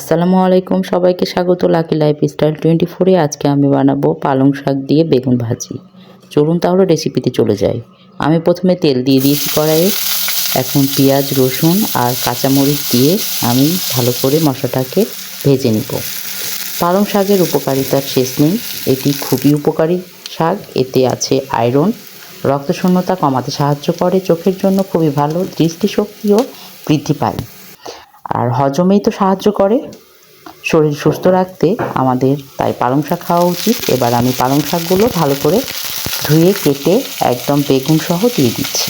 আসসালামু আলাইকুম। সবাইকে স্বাগত লাকি লাইফ স্টাইল টোয়েন্টি ফোরে আজকে আমি বানাবো পালং শাক দিয়ে বেগুন ভাজি। চলুন তাহলে রেসিপিতে চলে যাই। আমি প্রথমে তেল দিয়ে দিয়েছি কড়াইয়ে। এখন পেঁয়াজ, রসুন আর কাঁচামরিচ দিয়ে আমি ভালো করে মশলাটাকে ভেজে নিব। পালং শাকের উপকারিতার শেষ নেই। এটি খুবই উপকারী শাক। এতে আছে আয়রন রক্তশূন্যতা কমাতে সাহায্য করে। চোখের জন্য খুবই ভালো। দৃষ্টিশক্তিও বৃদ্ধি পায়। হজমেই তো সাহায্য করে। শরীর সুস্থ রাখতে আমাদের তাই পালং শাক খাওয়া উচিত। এবার আমি পালং শাকগুলো ভালো করে ধুয়ে, কেটে একদম বেগুন সহ দিয়ে দিচ্ছি।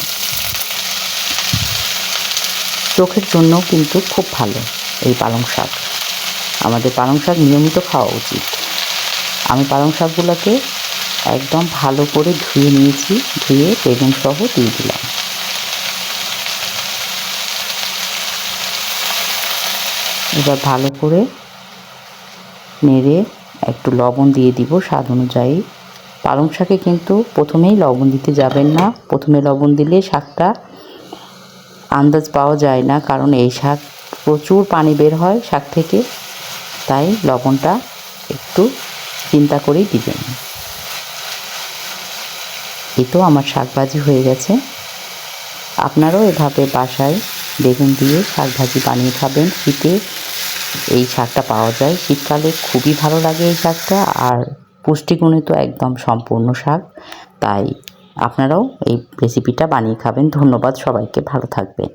চোখের জন্য কিন্তু খুব ভালো এই পালং শাক। আমাদের পালং শাক নিয়মিত খাওয়া উচিত। আমি পালং শাকগুলোকে একদম ভালো করে ধুয়ে নিয়েছি, ধুয়ে বেগুন সহ দিয়ে দিলাম। এবার ভালো করে নেড়ে একটু লবণ দিয়ে দিব স্বাদ অনুযায়ী। পালং শাকে কিন্তু প্রথমেই লবণ দিতে যাবেন না। প্রথমে লবণ দিলে শাকটা আন্দাজ পাওয়া যায় না, কারণ এই শাক প্রচুর পানি বের হয় শাক থেকে। তাই লবণটা একটু চিন্তা করেই দিবেন। এ তো আমার শাক ভাজি হয়ে গেছে। আপনারাও এভাবে বাসায় বেগুন দিয়ে শাক ভাজি বানিয়ে খাবেন। শীতে এই শাকটা পাওয়া যায়। শীতকালে খুবই ভালো লাগে এই শাকটা আর পুষ্টিগুণে তো একদম সম্পূর্ণ শাক। তাই আপনারাও এই রেসিপিটা বানিয়ে খাবেন। ধন্যবাদ সবাইকে। ভালো থাকবেন।